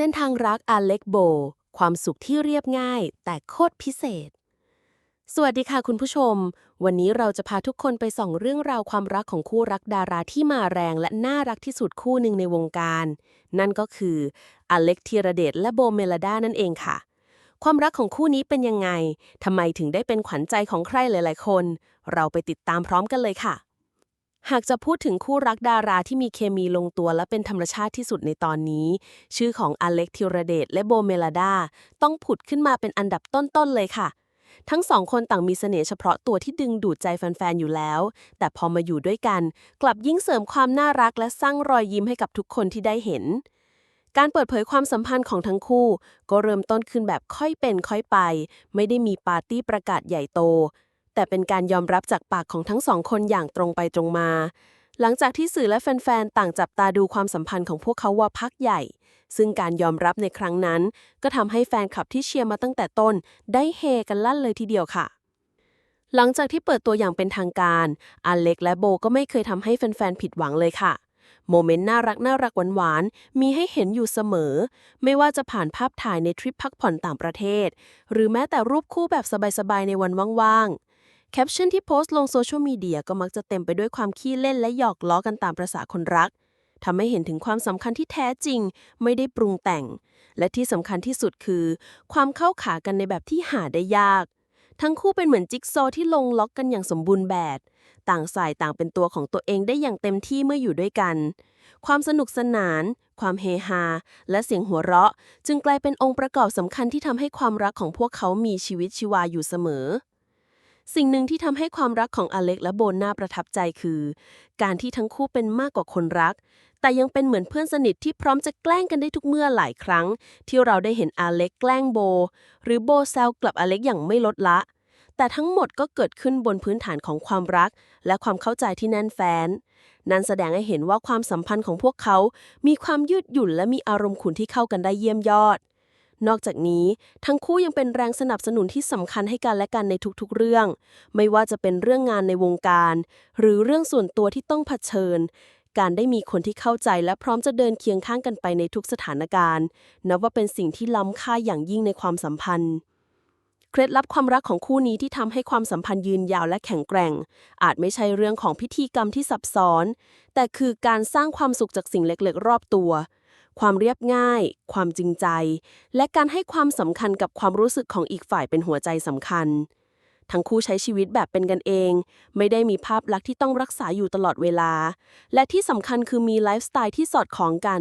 ส้นทางรักอเล็กโบ ความสุขที่เรียบง่าย แต่โคตรพิเศษ สวัสดีค่ะคุณผู้ชม วันนี้เราจะพาทุกคนไปส่องเรื่องราวความรักของคู่รักดาราที่มาแรงและน่ารักที่สุดคู่หนึ่งในวงการ นั่นก็คืออเล็กธีรเดชและโบเมลดานั่นเองค่ะ ความรักของคู่นี้เป็นยังไงทำไมถึงได้เป็นขวัญใจของใครหลาย ๆ คน เราไปติดตามพร้อมกันเลยค่ะ หากจะพูดถึงคู่รักดาราที่มีเคมีลงตัวและเป็นธรรมชาติที่สุดในตอนนี้ ชื่อของอเล็กธีรเดชและโบเมลดาต้องผุดขึ้นมาเป็นอันดับต้นๆเลยค่ะ ทั้งสองคนต่างมีเสน่ห์เฉพาะตัวที่ดึงดูดใจแฟนๆอยู่แล้ว แต่พอมาอยู่ด้วยกัน กลับยิ่งเสริมความน่ารักและสร้างรอยยิ้มให้กับทุกคนที่ได้เห็น การเปิดเผยความสัมพันธ์ของทั้งคู่ ก็เริ่มต้นขึ้นแบบค่อยเป็นค่อยไป ไม่ได้มีปาร์ตี้ประกาศใหญ่โต แต่เป็นการยอมรับจากปากของทั้งสองคนอย่างตรงไปตรงมา หลังจากที่สื่อและแฟนๆ ต่างจับตาดูความสัมพันธ์ของพวกเขาว่าพักใหญ่ ซึ่งการยอมรับในครั้งนั้น ก็ทำให้แฟนคลับที่เชียร์มาตั้งแต่ต้น ได้เฮกันลั่นเลยทีเดียวค่ะหลังจากที่เปิดตัวอย่างเป็นทางการ อเล็กและโบก็ไม่เคยทำให้แฟนๆ ผิดหวังเลยค่ะ โมเมนต์น่ารักน่ารักหวานๆ มีให้เห็นอยู่เสมอ ไม่ว่าจะผ่านภาพถ่ายในทริปพักผ่อนต่างประเทศ หรือแม้แต่รูปคู่แบบสบายๆ ในวันว่างๆ แคปชั่นที่โพสต์ลงโซเชียลมีเดียก็มักจะเต็มไปด้วยความขี้เล่นและหยอกล้อกันตามประษาคนรักทำให้เห็นถึงความสำคัญที่แท้จริง ไม่ได้ปรุงแต่ง และที่สำคัญที่สุดคือ ความเข้าขากันในแบบที่หาได้ยาก ทั้งคู่เป็นเหมือนจิ๊กซอว์ที่ลงล็อกกันอย่างสมบูรณ์แบบ ต่างฝ่ายต่างเป็นตัวของตัวเองได้อย่างเต็มที่เมื่ออยู่ด้วยกัน ความสนุกสนาน ความเฮฮา และเสียงหัวเราะ จึงกลายเป็นองค์ประกอบสำคัญที่ทำให้ความรักของพวกเขามีชีวิตชีวาอยู่เสมอ สิ่งหนึ่งที่ทำให้ความรักของอเล็กและโบนน่าประทับใจคือ การที่ทั้งคู่เป็นมากกว่าคนรัก แต่ยังเป็นเหมือนเพื่อนสนิทที่พร้อมจะแกล้งกันได้ทุกเมื่อหลายครั้ง ที่เราได้เห็นอเล็กแกล้งโบ หรือโบแซวกลับอเล็กอย่างไม่ลดละ แต่ทั้งหมดก็เกิดขึ้นบนพื้นฐานของความรัก และความเข้าใจที่แน่นแฟ้นนั่นแสดงให้เห็นว่าความสัมพันธ์ของพวกเขา มีความยืดหยุ่นและมีอารมณ์ขุนที่เข้ากันได้เยี่ยมยอด นอกจากนี้ ทั้งคู่ยังเป็นแรงสนับสนุนที่สำคัญให้กันและกันในทุกๆเรื่อง ไม่ว่าจะเป็นเรื่องงานในวงการ หรือเรื่องส่วนตัวที่ต้องเผชิญ การได้มีคนที่เข้าใจและพร้อมจะเดินเคียงข้างกันไปในทุกสถานการณ์ นับว่าเป็นสิ่งที่ล้ำค่าอย่างยิ่งในความสัมพันธ์เคล็ดลับความรักของคู่นี้ที่ทำให้ความสัมพันธ์ยืนยาวและแข็งแกร่ง อาจไม่ใช่เรื่องของพิธีกรรมที่ซับซ้อน แต่คือการสร้างความสุขจากสิ่งเล็กๆ รอบตัว ความเรียบง่าย ความจริงใจ และการให้ความสำคัญกับความรู้สึกของอีกฝ่ายเป็นหัวใจสำคัญ ทั้งคู่ใช้ชีวิตแบบเป็นกันเอง ไม่ได้มีภาพลักษณ์ที่ต้องรักษาอยู่ตลอดเวลา และที่สำคัญคือมีไลฟ์สไตล์ที่สอดคล้องกัน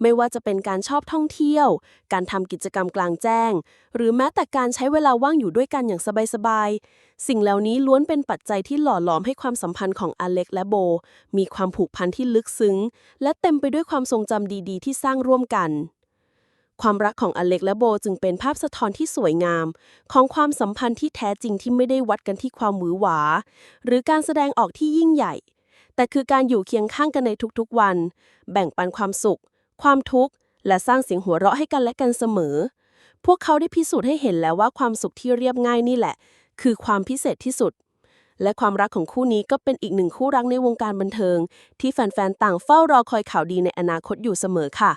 ไม่ว่าจะเป็นการชอบท่องเที่ยว การทำกิจกรรมกลางแจ้ง หรือแม้แต่การใช้เวลาว่างอยู่ด้วยกันอย่างสบายๆ สิ่งเหล่านี้ล้วนเป็นปัจจัยที่หล่อหลอมให้ความสัมพันธ์ของอเล็กและโบ มีความผูกพันที่ลึกซึ้ง และเต็มไปด้วยความทรงจำดี ๆ ที่สร้างร่วมกัน ความรักของอเล็กและโบจึงเป็นภาพสะท้อนที่สวยงาม ของความสัมพันธ์ที่แท้จริงที่ไม่ได้วัดกันที่ความหวือหวา หรือการแสดงออกที่ยิ่งใหญ่ แต่คือการอยู่เคียงข้างกันในทุกๆวัน แบ่งปันความสุข ความทุกข์ และสร้างเสียงหัวเราะให้กันและกันเสมอ พวกเขาได้พิสูจน์ให้เห็นแล้วว่าความสุขที่เรียบง่ายนี่แหละ คือความพิเศษที่สุดและความรักของคู่นี้ก็เป็นอีกหนึ่งคู่รักในวงการบันเทิง ที่แฟนๆ ต่างเฝ้ารอคอยข่าวดีในอนาคตอยู่เสมอค่ะ